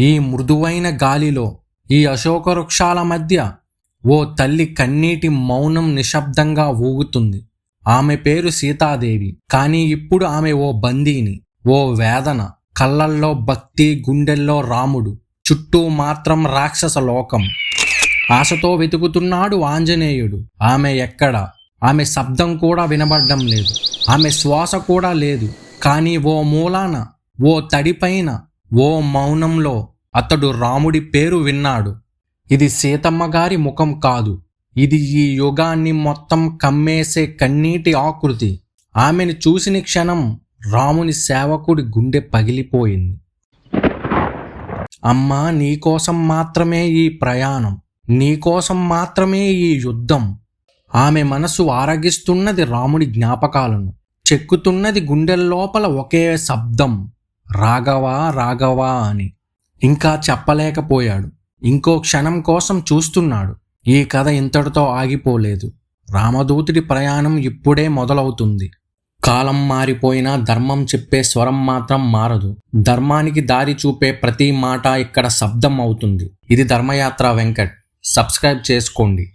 ఈ మృదువైన గాలిలో ఈ అశోక వృక్షాల మధ్య ఓ తల్లి కన్నీటి మౌనం నిశ్శబ్దంగా ఊగుతుంది. ఆమె పేరు సీతాదేవి. కానీ ఇప్పుడు ఆమె ఓ బందీని ఓ వేదన కళ్ళల్లో భక్తి గుండెల్లో రాముడు చుట్టూ మాత్రం రాక్షస లోకం. ఆశతో వెతుకుతున్నాడు ఆంజనేయుడు. ఆమె ఎక్కడ? ఆమె శబ్దం కూడా వినబడ్డం లేదు. ఆమె శ్వాస కూడా లేదు. కానీ ఓ మూలాన ఓ తడిపైన ఓ మౌనంలో అతడు రాముడి పేరు విన్నాడు. ఇది సీతమ్మ గారి ముఖం కాదు. ఇది ఈ యుగాన్ని మొత్తం కమ్మేసే కన్నీటి ఆకృతి. ఆమెను చూసిన క్షణం రాముని సేవకుడి గుండె పగిలిపోయింది. అమ్మా నీకోసం మాత్రమే ఈ ప్రయాణం. నీకోసం మాత్రమే ఈ యుద్ధం. ఆమె మనసు ఆరగిస్తున్నది రాముడి జ్ఞాపకాలను. చెక్కుతున్నది గుండెల్లోపల ఒకే శబ్దం. రాఘవా రాఘవా అని. ఇంకా చెప్పలేకపోయాడు. ఇంకో క్షణం కోసం చూస్తున్నాడు. ఈ కథ ఇంతటితో ఆగిపోలేదు. రామదూతుడి ప్రయాణం ఇప్పుడే మొదలవుతుంది. కాలం మారిపోయినా ధర్మం చెప్పే స్వరం మాత్రం మారదు. ధర్మానికి దారి చూపే ప్రతి మాట ఇక్కడ శబ్దం అవుతుంది. ఇది ధర్మయాత్ర వెంకట్. సబ్స్క్రైబ్ చేసుకోండి.